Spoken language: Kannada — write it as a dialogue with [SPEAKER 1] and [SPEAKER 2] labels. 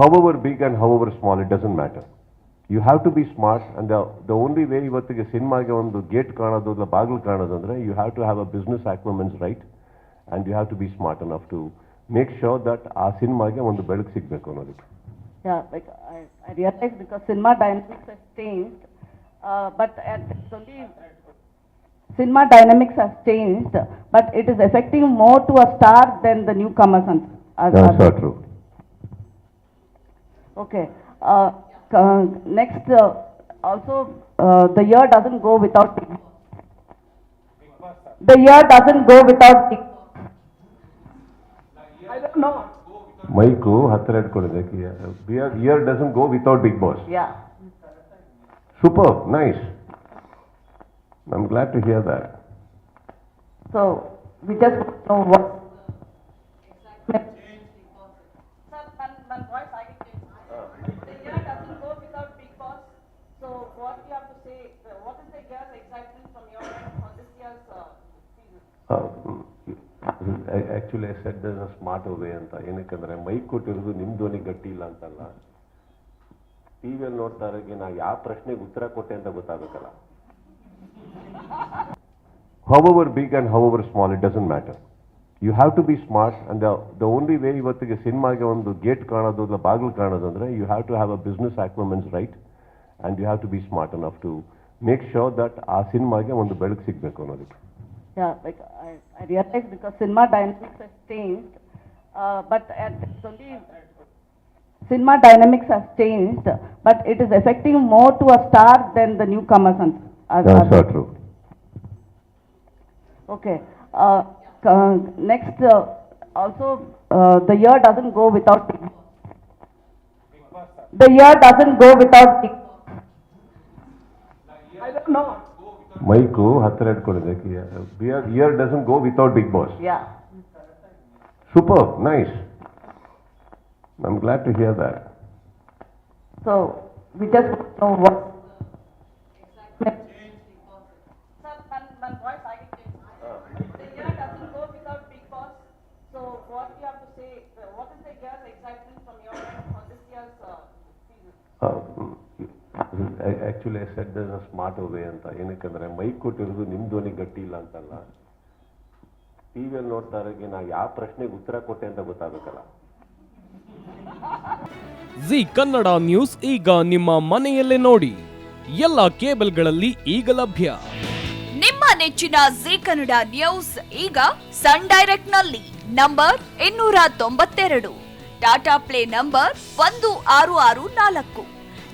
[SPEAKER 1] however big and however small, it doesn't matter. You have to be smart, and the, the only way ಇವತ್ತಿಗೆ ಸಿನಿಮಾಗೆ ಒಂದು ಗೇಟ್ ಕಾಣೋದು ಇಲ್ಲ ಬಾಗಿಲು ಕಾಣೋದು ಅಂದ್ರೆ you have to have a business acumens right and you have to be smart enough to make sure that ಆ ಸಿನಿಮಾಗೆ ಒಂದು ಬೆಳಕು ಸಿಗಬೇಕು ಅನ್ನೋದಕ್ಕೆ
[SPEAKER 2] Yeah, like I, I realize because cinema dynamics has changed, uh, but at, it's only cinema dynamics has changed, but it is affecting more to a star than the newcomers. And, as-
[SPEAKER 1] That's
[SPEAKER 2] as-
[SPEAKER 1] so true.
[SPEAKER 2] Okay. Uh, c- next, uh, also, uh, the year doesn't go without. Big The year doesn't go without. Big I don't know.
[SPEAKER 1] Mic ಹತ್ತಿರ ಇಟ್ಕೊಂಡಿದ್ದಕ್ಕೆ year year doesn't go without Bigg Boss
[SPEAKER 2] Yeah.
[SPEAKER 1] Super nice I'm glad to hear that
[SPEAKER 2] So we just want to Season?
[SPEAKER 1] I said smart way ಅಂತ. ಏನಕ್ಕಂದ್ರೆ ಮೈಕ್ ಕೊಟ್ಟಿರೋದು ನಿಮ್ಮ ಧ್ವನಿ ಗಟ್ಟಿ ಇಲ್ಲ ಅಂತಲ್ಲ. ಟಿ ವಿಯಲ್ಲಿ ನೋಡ್ತಾ ಇರೋಕ್ಕೆ ನಾ ಯಾವ ಪ್ರಶ್ನೆಗೆ ಉತ್ತರ ಕೊಟ್ಟೆ ಅಂತ ಗೊತ್ತಾಗಬೇಕಲ್ಲ. However big and however small, it doesn't matter. You have to be smart, and the, the only ಇವತ್ತಿಗೆ ಸಿನಿಮಾಗೆ ಒಂದು ಗೇಟ್ ಕಾಣೋದು ಇಲ್ಲ ಬಾಗಿಲು ಕಾಣೋದು ಅಂದರೆ you have to have a business acumens right and you have to be smart enough to make sure that ಆ ಸಿನಿಮಾಗೆ ಒಂದು ಬೆಳಕು ಸಿಗಬೇಕು ಅನ್ನೋದಕ್ಕೆ.
[SPEAKER 2] Yeah, like I, I realize because cinema dynamics has changed, uh, but at, it's only cinema dynamics has changed, but it is affecting more to a star than the newcomers. And, as-
[SPEAKER 1] That's
[SPEAKER 2] as-
[SPEAKER 1] so true.
[SPEAKER 2] Okay. Uh, c- next, uh, also, uh, the year doesn't go without. Big The year doesn't go without. Big I don't know.
[SPEAKER 1] Mic ಹತ್ತಿರ ಇಟ್ಕೊಂಡಿದ್ದಕ್ಕೆ year year doesn't go without Bigg Boss
[SPEAKER 2] Yeah.
[SPEAKER 1] Super nice I'm glad to hear that
[SPEAKER 2] So we just want to know what. Sir, one, one voice I can The year doesn't go without big boss. So what you have to say, uh, what is the year's excitement from your
[SPEAKER 1] actually said smart way ಅಂತ. ಏನಕ್ಕಂದ್ರೆ ಮೈಕ್ ಕೊಟ್ಟಿರೋದು ನಿಮ್ಮ ಧ್ವನಿ ಗಟ್ಟಿ ಇಲ್ಲ ಅಂತಲ್ಲ. ಟಿ ವಿಯಲ್ಲಿ ನೋಡ್ತಾ ಇರೋಕ್ಕೆ ನಾ ಯಾವ ಪ್ರಶ್ನೆಗೆ ಉತ್ತರ ಕೊಟ್ಟೆ ಅಂತ ಗೊತ್ತಾಗಬೇಕಲ್ಲ.
[SPEAKER 3] ಜಿ ಕನ್ನಡ ನ್ಯೂಸ್ ಈಗ ನಿಮ್ಮ ಮನೆಯಲ್ಲೇ ನೋಡಿ. ಎಲ್ಲ ಕೇಬಲ್ಗಳಲ್ಲಿ ಈಗ ಲಭ್ಯ.
[SPEAKER 4] ನಿಮ್ಮ ನೆಚ್ಚಿನ ಜಿ ಕನ್ನಡ ನ್ಯೂಸ್ ಈಗ ಸನ್ ಡೈರೆಕ್ಟ್ನಲ್ಲಿ ನಂಬರ್ ಇನ್ನೂರ ತೊಂಬತ್ತೆರಡು. ಟಾಟಾ ಪ್ಲೇ ನಂಬರ್ ಒಂದು ಆರು ಆರು ನಾಲ್ಕು.